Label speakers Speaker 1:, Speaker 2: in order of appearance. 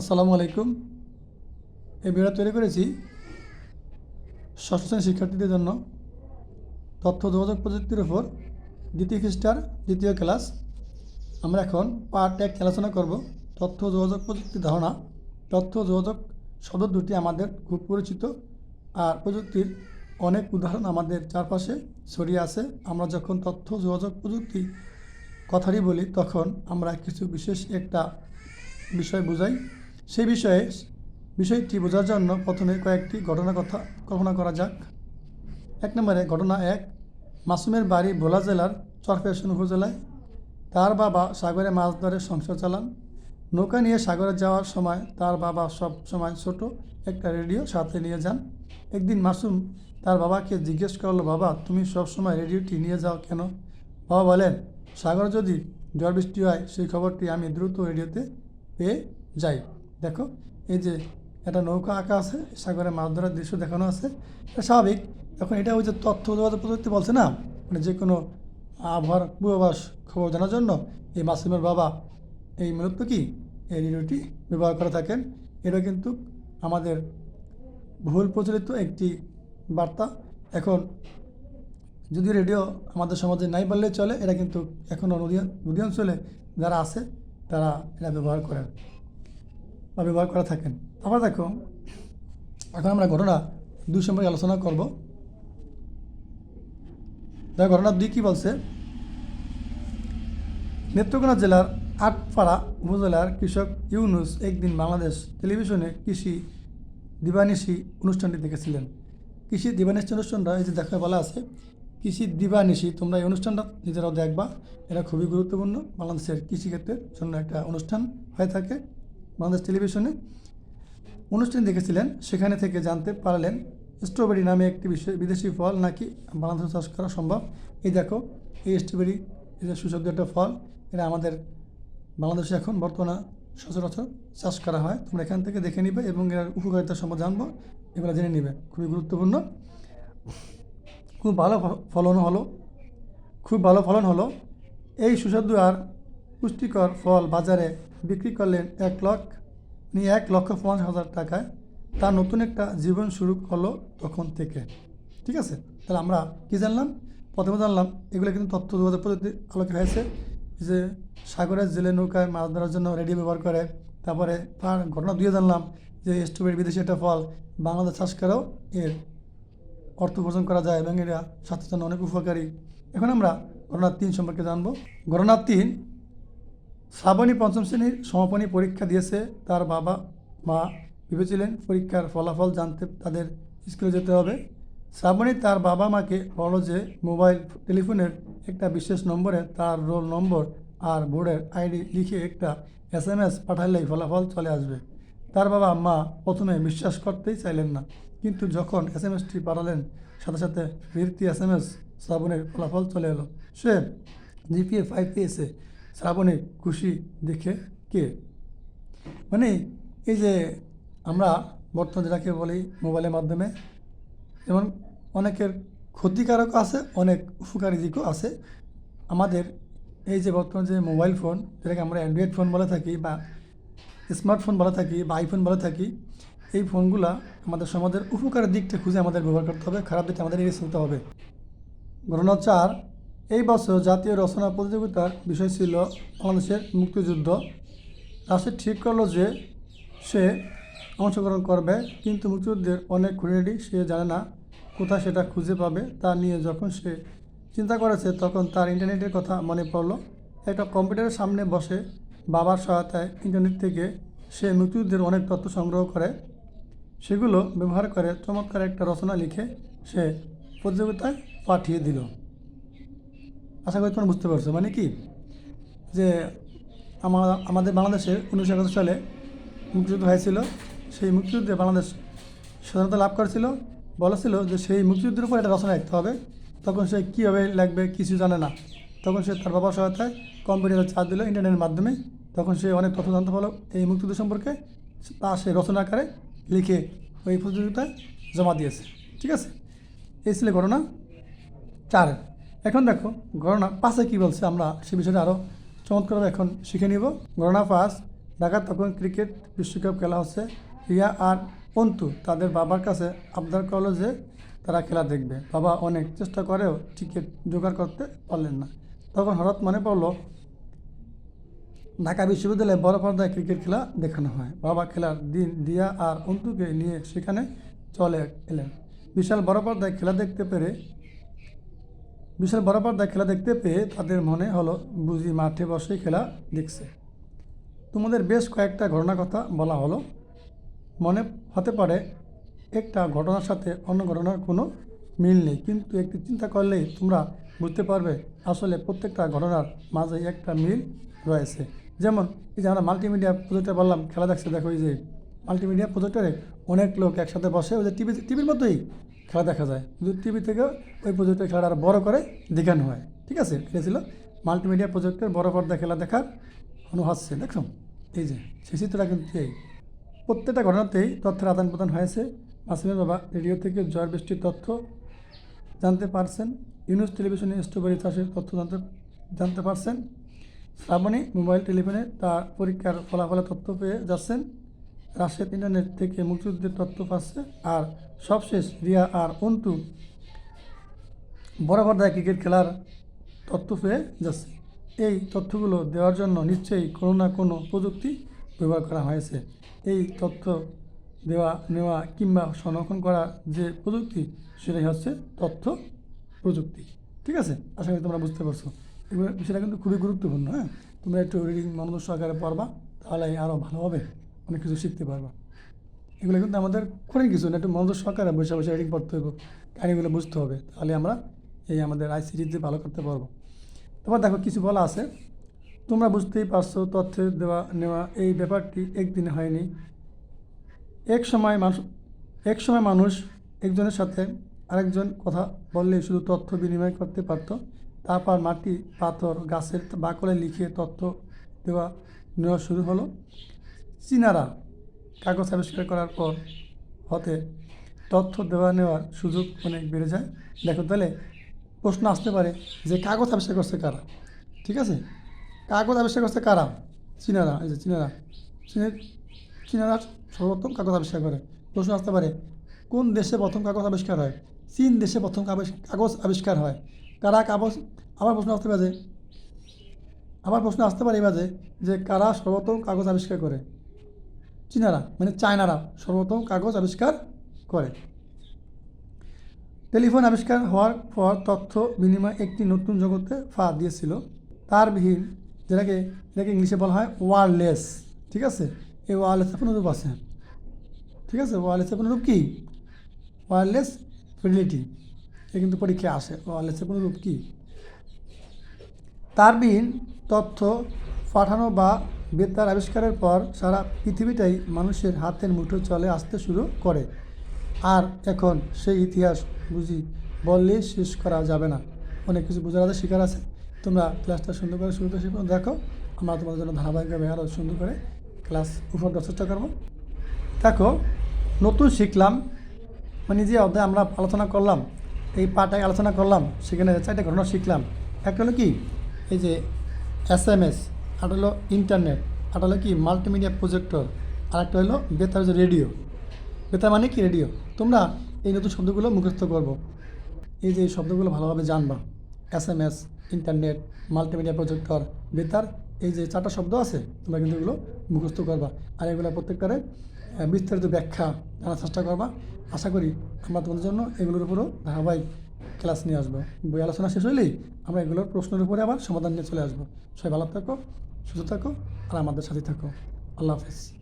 Speaker 1: আসসালামু আলাইকুম। এই ভিডিও তৈরি করেছি ষষ্ঠ শ্রেণির শিক্ষার্থীদের জন্য তথ্য যোগাযোগ প্রযুক্তির উপর দ্বিতীয় খ্রিস্টার, দ্বিতীয় ক্লাস। আমরা এখন পার্ট এক আলোচনা করব। তথ্য যোগাযোগ প্রযুক্তির ধারণা। তথ্য যোগাযোগ শব্দ দুটি আমাদের খুব পরিচিত আর প্রযুক্তির অনেক উদাহরণ আমাদের চারপাশে ছড়িয়ে আছে। আমরা যখন তথ্য যোগাযোগ প্রযুক্তি কথাটি বলি, তখন আমরা কিছু বিশেষ একটা বিষয় বোঝাই। সেই বিষয়ে বিষয়টি বোঝার জন্য প্রথমে কয়েকটি ঘটনার কথা কল্পনা করা যাক। এক নম্বরে ঘটনা এক, মাসুমের বাড়ি ভোলা জেলার চরফেশন উপজেলায়। তার বাবা সাগরে মাছ ধরে সংসার চালান। নৌকা নিয়ে সাগরে যাওয়ার সময় তার বাবা সব সময় ছোট, একটা রেডিও সাথে নিয়ে যান। একদিন মাসুম তার বাবাকে জিজ্ঞেস করল, বাবা, তুমি সব সময় রেডিওটি নিয়ে যাও কেন? বাবা বলেন, সাগরে যদি ঝড় বৃষ্টি হয়, সেই খবরটি আমি দ্রুত রেডিওতে পেয়ে যাই। দেখো, এই যে একটা নৌকা আঁকা আছে, সাগরে মাছ ধরার দৃশ্য দেখানো আছে, এটা স্বাভাবিক। এখন এটা ওই যে তথ্য যোগাযোগ প্রযুক্তি বলছে না? মানে যে কোনো আবহাওয়ার পূর্বাভাস খবর জানার জন্য এই মাসুমের বাবা এই মূলত কি? এই রেডিওটি ব্যবহার করে থাকেন। এটা কিন্তু আমাদের ভুল প্রচলিত একটি বার্তা। এখন যদি রেডিও আমাদের সমাজে নাই বললে চলে, এটা কিন্তু এখনও নদী নদী অঞ্চলে যারা আছে, তারা এটা ব্যবহার করেন। বা ব্যবহার করে থাকেন। আবার দেখো, এখন আমরা ঘটনা দুই সম্পর্কে আলোচনা করব। দেখো, ঘটনা দুই কী বলছে? নেত্রকোনা জেলার আটপাড়া উপজেলার কৃষক ইউনুস একদিন বাংলাদেশ টেলিভিশনে কৃষি দিবানিশি অনুষ্ঠানটি দেখেছিলেন। কৃষি দিবানিশি অনুষ্ঠানটা এই যে দেখা বলা আছে, কৃষি দিবানিশি, তোমরা এই অনুষ্ঠানটা নিজেরাও দেখবা। এটা খুবই গুরুত্বপূর্ণ। বাংলাদেশের কৃষিক্ষেত্রের জন্য একটা অনুষ্ঠান হয়ে থাকে। বাংলাদেশ টেলিভিশনে অনুষ্ঠান দেখেছিলেন। সেখানে থেকে জানতে পারলেন, স্ট্রবেরি নামে একটি বিদেশি ফল নাকি বাংলাদেশে চাষ করা সম্ভব? এই দেখো, এই স্ট্রবেরি যে সুস্বাদু একটা ফল, এটা আমাদের বাংলাদেশে এখন বর্তমানে সচরাচর চাষ করা হয়। তোমরা এখান থেকে দেখে নিবে এবং এর উপকারিতা সম্বন্ধে জানব, এগুলো জেনে নিবে। খুবই গুরুত্বপূর্ণ। খুব ভালো ফলন হলো, খুব ভালো ফলন হলো। এই সুস্বাদু আর পুষ্টিকর ফল বাজারে বিক্রি করলেন এক লক্ষ নিয়ে এক লক্ষ পঞ্চাশ হাজার টাকায়। তার নতুন একটা জীবন শুরু করল তখন থেকে। ঠিক আছে? তাহলে আমরা কী জানলাম? প্রথমে জানলাম, এগুলো কিন্তু তথ্য যোগাযোগ পদ্ধতি আলোকে হয়েছে যে সাগরের জেলে নৌকায় মাছ ধরার জন্য রেডিও ব্যবহার করে। তারপরে তার ঘটনা দিয়ে জানলাম যে স্ট্রবেরি বিদেশি একটা ফল বাংলাদেশ চাষ করেও এর অর্থ উপার্জন করা যায় এবং এরা স্বাস্থ্যের জন্য অনেক উপকারী। এখন আমরা ঘটনা তিন সম্পর্কে জানব। ঘটনা তিন শ্রাবণী পঞ্চম শ্রেণির সমাপনী পরীক্ষা দিয়েছে তার বাবা, মা ভেবেছিলেন পরীক্ষার ফলাফল জানতে তাদের স্কুলে যেতে হবে। শ্রাবণী তার বাবা মাকে বলো যে, মোবাইল টেলিফোনের একটা বিশেষ নম্বরে তার রোল নম্বর আর বোর্ডের আইডি লিখে একটা এস এম এস পাঠালেই ফলাফল চলে আসবে। তার বাবা, মা প্রথমে বিশ্বাস করতেই চাইলেন না, কিন্তু যখন এস এম এসটি পাঠালেন, সাথে সাথে ফিরতি এস এম এস শ্রাবণের ফলাফল চলে এলো। সে জিপিএ ফাইভ পেয়েছে শ্রাবণে খুশি দেখে কে? মানে এই যে আমরা বর্তমান যেটাকে বলি মোবাইলের মাধ্যমে, যেমন অনেকের ক্ষতিকারক আছে, অনেক উপকারী দিকও আছে। আমাদের এই যে বর্তমান যে মোবাইল ফোন যেটাকে আমরা অ্যান্ড্রয়েড ফোন বলে থাকি বা স্মার্টফোন বলে থাকি বা আইফোন বলে থাকি, এই ফোনগুলা আমাদের সমাজের উপকারের দিকটা খুঁজে আমাদের ব্যবহার করতে হবে, খারাপ দিকটা আমাদের এড়িয়ে চলতে হবে। ঘটনা চার এই বছর জাতীয় রচনা প্রতিযোগিতার বিষয় ছিল বাংলাদেশের মুক্তিযুদ্ধ। রাশেদ ঠিক করল যে সে অংশগ্রহণ করবে, কিন্তু মুক্তিযুদ্ধের অনেক খুঁটিনাটি সে জানে না কোথায় সেটা খুঁজে পাবে। তা নিয়ে যখন সে চিন্তা করেছে, তখন তার ইন্টারনেটের কথা মনে পড়ল। একটা কম্পিউটারের সামনে বসে বাবার সহায়তায় ইন্টারনেট থেকে সে মুক্তিযুদ্ধের অনেক তথ্য সংগ্রহ করে। সেগুলো ব্যবহার করে চমৎকার একটা রচনা লিখে সে প্রতিযোগিতায় পাঠিয়ে দিল। আশা করি তোমরা বুঝতে পারছ। মানে কি? যে আমাদের বাংলাদেশে উনিশশো একাত্তর সালে মুক্তিযুদ্ধ হয়েছিল। সেই মুক্তিযুদ্ধে বাংলাদেশ স্বাধীনতা লাভ করেছিল। বলেছিল যে সেই মুক্তিযুদ্ধের উপর একটা রচনা লিখতে হবে। তখন সে কীভাবে লিখবে কিছু জানে না। তখন সে তার বাবার সহায়তায় কম্পিউটারে চার্জ দিল ইন্টারনেটের মাধ্যমে। তখন সে অনেক তথ্য জানতে পারল এই মুক্তিযুদ্ধ সম্পর্কে। তা সে রচনা আকারে লিখে ওই প্রতিযোগিতায় জমা দিয়েছে। ঠিক আছে? এই ছিল ঘটনা। চার। এখন দেখো, গণনা পাঁচে কি বলছে? আমরা সে বিষয়টা আরও চমৎকারভাবে এখন শিখে নিব। গণনা পাঁচ ঢাকা তখন ক্রিকেট বিশ্বকাপ খেলা হচ্ছে। রিয়া আর অন্তু, তাদের বাবার কাছে আবদার করল যে তারা খেলা দেখবে। বাবা অনেক চেষ্টা করেও টিকিট জোগাড় করতে পারলেন না। তখন হঠাৎ মনে পড়ল, ঢাকা বিশ্ববিদ্যালয়ে বড় পর্দায় ক্রিকেট খেলা দেখানো হয়। বাবা খেলার দিন দিয়া আর অন্তুকে নিয়ে সেখানে চলে এলেন। বিশাল বড় পর্দায় খেলা দেখতে পেরে বিশাল বড় পর্দায় খেলা দেখতে পেয়ে তাদের মনে হলো বুঝি মাঠে বসে খেলা দেখছে। তোমাদের বেশ কয়েকটা ঘটনার কথা বলা হলো। মনে হতে পারে একটা ঘটনার সাথে অন্য ঘটনার কোনো মিল নেই, কিন্তু একটু চিন্তা করলেই তোমরা বুঝতে পারবে আসলে প্রত্যেকটা ঘটনার মাঝে একটা মিল রয়েছে। যেমন এই যে আমরা মাল্টিমিডিয়া প্রজেক্টে বললাম, খেলা দেখছে, দেখো এই যে মাল্টিমিডিয়া প্রজেক্টরে অনেক লোক একসাথে বসে ওই যে টিভি টিভির মতোই খেলা দেখা যায়। কিন্তু টিভি থেকে ওই প্রজেক্টের খেলাটা আরও বড় করে দেখানো হয়। ঠিক আছে? এটা ছিল মাল্টিমিডিয়া প্রজেক্টের বড় পর্দা খেলা দেখার অনুহাসছে দেখো এই যে, সেই চিত্রটা কিন্তু এই। প্রত্যেকটা ঘটনাতেই তথ্যের আদান প্রদান হয়েছে। মাসিমের বাবা রেডিও থেকে ঝড় বৃষ্টির তথ্য জানতে পারছেন। ইউনিউজ টেলিভিশনে স্ট্রবেরি চাষের তথ্য জানতে জানতে পারছেন। শ্রাবণী মোবাইল টেলিফোনে তার পরীক্ষার ফলাফলের তথ্য পেয়ে যাচ্ছেন। রাশেদ ইন্টারনেট থেকে মুক্তিযুদ্ধের তথ্য পাচ্ছে। আর সবশেষ রিয়া আর অন্তু বরাবর দেয় ক্রিকেট খেলার তথ্য পেয়ে যাচ্ছে। এই তথ্যগুলো দেওয়ার জন্য নিশ্চয়ই কোনো না কোনো প্রযুক্তি ব্যবহার করা হয়েছে। এই তথ্য দেওয়া, নেওয়া কিংবা সংরক্ষণ করা যে প্রযুক্তি, সেটাই হচ্ছে তথ্য প্রযুক্তি। ঠিক আছে? আশা করি তোমরা বুঝতে পারছ। এগুলো বিষয়টা কিন্তু খুবই গুরুত্বপূর্ণ হ্যাঁ? তোমরা একটু রিডিং মনোযোগ সহকারে পড়বা তাহলে আরও ভালো হবে। অনেক কিছু শিখতে পারবা। এগুলো কিন্তু আমাদের কঠিন কিছু না, একটু মনোযোগ সহকারে বসে বসে রিডিং পড়তে হবে কাহিনিগুলো বুঝতে হবে, তাহলে আমরা এই আমাদের আইসিটিতে ভালো করতে পারব। তারপর দেখো কিছু বলা আছে, তোমরা বুঝতেই পারছ তথ্যের দেওয়া নেওয়া, এই ব্যাপারটি একদিনে হয়নি। এক সময় মানুষ, এক সময় মানুষ একজনের সাথে আরেকজন কথা বললে শুধু তথ্য বিনিময় করতে পারত, তারপর মাটি, পাথর, গাছের বাকলে লিখে তথ্য দেওয়া নেওয়া শুরু হলো। চীনারা কাগজ আবিষ্কার করার পর হতে তথ্য দেওয়া নেওয়ার সুযোগ অনেক বেড়ে যায়। দেখো তাহলে প্রশ্ন আসতে পারে যে কাগজ আবিষ্কার করছে কারা? ঠিক আছে? কাগজ আবিষ্কার করছে কারা? চীনারা এই যে চীনারা চীনের চীনারা সর্বোত্তম কাগজ আবিষ্কার করে। প্রশ্ন আসতে পারে, কোন দেশে প্রথম কাগজ আবিষ্কার হয়? চীন দেশে প্রথম কাগজ আবিষ্কার হয়। কারা কাগজ, আবার প্রশ্ন আসতে পারে আবার প্রশ্ন আসতে পারে এবার যে কারা সর্বপ্রথম কাগজ আবিষ্কার করে? চীনারা মানে চায়নারা সর্বপ্রথম কাগজ আবিষ্কার করে। টেলিফোন আবিষ্কার হওয়ার পর তথ্য বিনিময় একটি নতুন জগতে ফা দিয়েছিল। তার বিহীন যেটাকে যেটাকে ইংলিশে বলা হয় ওয়ারলেস, ঠিক আছে? এই ওয়ারলেসের রূপ আছে। ঠিক আছে? ওয়ারলেসের রূপ কী? Wireless fidelity. এ কিন্তু পরীক্ষায় আসে ওয়ারলেসের রূপ কী? তারবিহীন তথ্য পাঠানো বা বেতার আবিষ্কারের পর সারা পৃথিবীটাই মানুষের হাতের মুঠো চলে আসতে শুরু করে। আর এখন সেই ইতিহাস বুঝি বললেই শেষ করা যাবে না। অনেক কিছু বোঝার আছে শিকার আছে। তোমরা ক্লাসটা সুন্দর করে শুরু করে শিখো। দেখো, আমরা তোমাদের জন্য ধারাবাহিকভাবে আরও সুন্দর করে ক্লাস উপর চেষ্টা করব। দেখো, নতুন শিখলাম। মানে যে অধ্যায় আমরা আলোচনা করলাম, এই পাটায় আলোচনা করলাম, সেখানে চারটে ঘটনা শিখলাম। একটা হলো কি? এই যে এস এম এস আরেকটা হলো ইন্টারনেট আর হলো কি মাল্টিমিডিয়া প্রজেক্টর আরেকটা হলো বেতার যে রেডিও বেতার মানে কি রেডিও তোমরা এই নতুন শব্দগুলো মুখস্থ করব। এই যে শব্দগুলো ভালোভাবে জানবা। S M S internet multimedia projector বেতার, এই যে চারটা শব্দ আছে, তোমরা কিন্তু এগুলো মুখস্থ করবা। আর এগুলো প্রত্যেকটারে বিস্তারিত ব্যাখ্যা জানার চেষ্টা করবা। আশা করি আমরা তোমাদের জন্য এগুলোর উপরও ধারাবাহিক ক্লাস নিয়ে আসব। বই আলোচনা শেষ হলেই আমরা এগুলোর প্রশ্নের উপরে আবার সমাধান নিয়ে চলে আসব। সবাই ভালো থাকো। সুস্থ থাকো আর আমাদের সাথে থাকো। আল্লাহ হাফেজ।